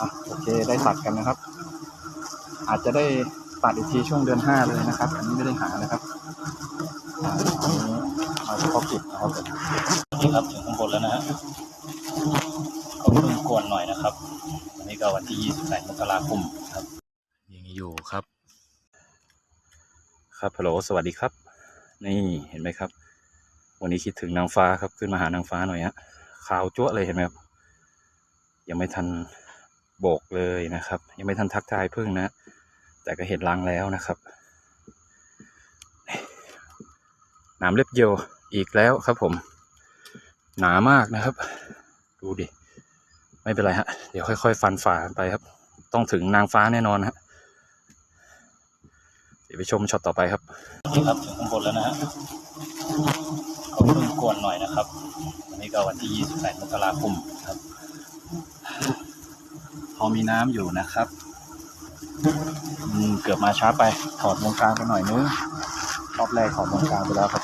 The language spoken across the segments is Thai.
อะโอเคได้ตัดกันนะครับ อาจจะได้ตัดอีกทีช่วงเดือนห้าเลยนะครับ อันนี้ไม่ได้หานะครับอ่าอันนี้มาเฉพาะกิจนะครับผมนี่ครับถึงข้างบนแล้วนะฮะเขาเพิ่งกวนหน่อยนะครับวันนี้ก็วันที่ 28 มกราคมครับยังอยู่ครับ ครับฮัลโหลสวัสดีครับ นี่เห็นไหมครับ วันนี้คิดถึงนางฟ้าครับขึ้นมาหานางฟ้าหน่อยฮะขาวจั๊วะเลยเห็นไหมครับยังไม่ทัน โบกเลยนะครับ ยังไม่ทันทักทายพึ่งนะ แต่ก็เห็นรังแล้วนะครับหนามเล็บเยียวอีกแล้วครับผม หนามากนะครับ ดูดิ ไม่เป็นไรฮะ เดี๋ยวค่อยๆ ฟันฝ่าไปครับ ต้องถึงนางฟ้าแน่นอนฮะเดี๋ยวไปชมช็อตต่อไปครับนี่ครับถึงข้างบนแล้วนะฮะเขาเพิ่งกวนหน่อยนะครับวันนี้ก็วันที่ 28 มกราคมครับ พอมีน้ำอยู่นะครับ อืม เกือบมาช้าไป ถอดวงกลางไปหน่อยนึงรอบแรกถอดวงกลางไปแล้วครับ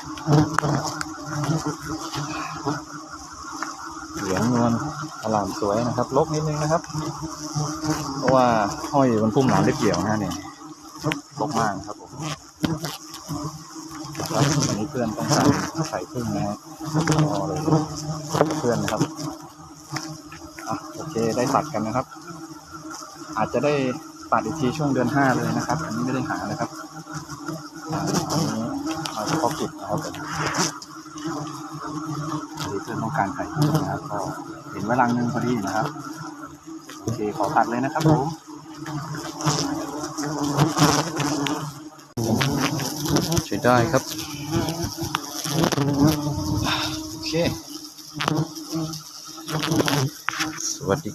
เหลืองนวลอลามสวยนะครับลกนิดนึงนะครับ เพราะว่าห้อยอยู่บนพุ่มหนามเล็บเกี่ยวนะเนี่ยลกมากครับผมครับวันนี้เพื่อนต้องการใส่พึ่งนะฮะรอเลยเพื่อนนะครับอะโอเคได้ตัดกันนะครับ อาจจะได้ปัดอีกทีช่วงเดือนห้าเลยนะครับ อันนี้ไม่ได้หานะครับเอาเฉพาะกิจนะครับผเพื่อนต้องการไข่นะครับก็เห็นว่ารังนึงพอดีนะครับโอเคขอผัดเลยนะครับผมใช้ได้ครับ โอเค สวัสดี